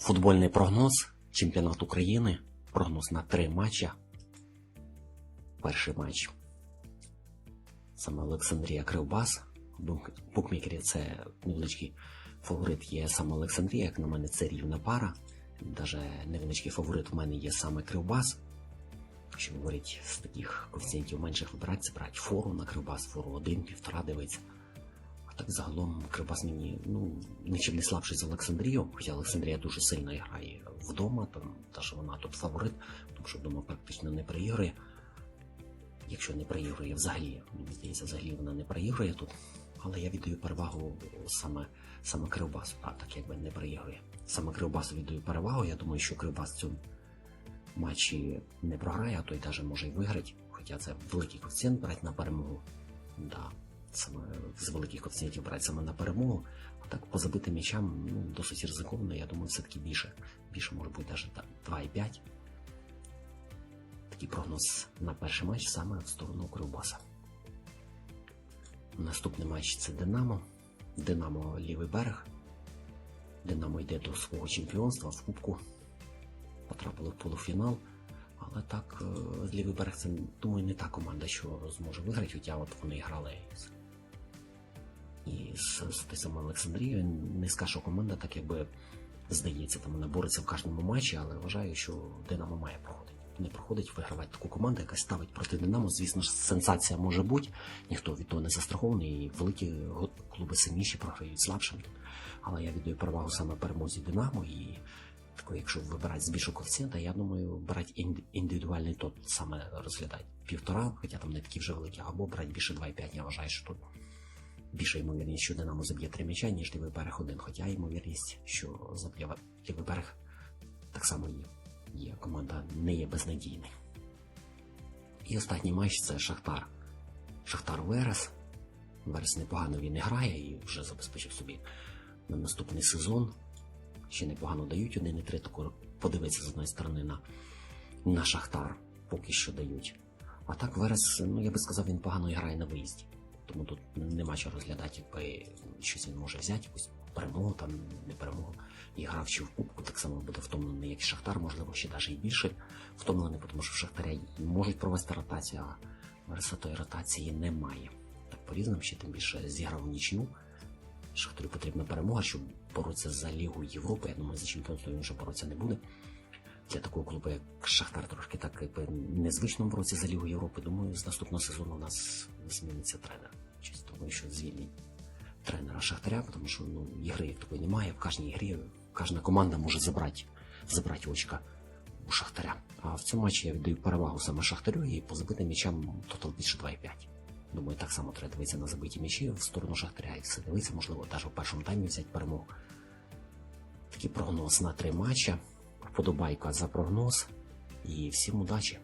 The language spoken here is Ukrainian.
Футбольний прогноз. Чемпіонат України. Прогноз на три матча. Перший матч. Саме Олександрія Кривбас. Бук- Букмекерів це невеличкий фаворит є саме Олександрія, як на мене, це рівна пара. Даже невеличкий фаворит в мене є саме Кривбас. Якщо говорить з таких коефіцієнтів менших вибирати, це брати фору на Кривбас, фору 1, півтора дивиться. Загалом Кривбас мені ну, нічим не слабший за Олександрію, хоча Олександрія дуже сильно грає вдома, там та що вона тут фаворит, тому що вдома практично не проігрує. Якщо не проігрує взагалі, мені здається, взагалі вона не проігрує тут. Але я віддаю перевагу саме, саме Кривбасу, а так якби не проігрує. Саме Кривбасу віддаю перевагу. Я думаю, що Кривбас в цьому матчі не програє, а то й може й виграти. Хоча це великий коефіцієнт брати на перемогу. Да, саме з великих коефіцієнтів брати саме на перемогу. А так по забитим м'ячам ну, досить ризиковано, я думаю, все-таки більше. Більше може бути навіть 2,5. Такий прогноз на перший матч саме в сторону Кривбаса. Наступний матч це Динамо. Динамо лівий берег. Динамо йде до свого чемпіонства в Кубку. Потрапили в полуфінал. Але так, е, лівий берег це, думаю, не та команда, що зможе виграти, хоча от вони грали з, і з, з тою самою Олександрією. Скажу, що команда так якби здається, там вона бореться в кожному матчі, але вважаю, що Динамо має проходити. Не проходить вигравати таку команду, яка ставить проти Динамо. Звісно ж, сенсація може бути. Ніхто від того не застрахований, і великі клуби сильніші програють слабшим. Але я віддаю перевагу саме перемозі Динамо і якщо вибирати з більшого коефіцієнта, я думаю, брати індивідуальний тот саме розглядати півтора, хоча там не такі вже великі, або брати більше 2,5, я вважаю, що тут більша ймовірність, що Динамо заб'є три м'яча, ніж лівий берег один. Хоча ймовірність, що заб'є лівий берег так само є. Є команда не є безнадійною. І останній матч це Шахтар. Шахтар Верес. Верес непогано він і грає і вже забезпечив собі на наступний сезон. Ще непогано дають 1,3, тако подивитися з одної сторони на, на Шахтар. Поки що дають. А так Верес, ну я би сказав, він погано грає на виїзді. Тому тут нема що розглядати, якби щось він може взяти, якусь перемогу, там не перемогу. І грав чи в кубку, так само буде втомлений, як і Шахтар, можливо, ще навіть і більше втомлений, тому що в Шахтаря можуть провести ротацію, а Вереса тої ротації немає. Так по-різному ще тим більше зіграв нічну. Шахтарю потрібна перемога, щоб боротися за Лігу Європи. Я думаю, за чемпіонство він вже боротися не буде. Для такого клубу, як Шахтар, трошки так незвично боротися за Лігу Європи. Думаю, з наступного сезону у нас зміниться тренер. Що звільнять тренера Шахтаря, тому що ну, ігри як такої немає. В кожній грі кожна команда може забрати, забрати очка у Шахтаря. А в цьому матчі я віддаю перевагу саме Шахтарю і по забитим м'ячам тотал більше 2,5. Думаю, так само треба дивитися на забиті м'ячі в сторону Шахтаря і все дивитися, можливо, навіть в першому таймі взяти перемогу. Такий прогноз на три матча. Вподобайка за прогноз. І всім удачі!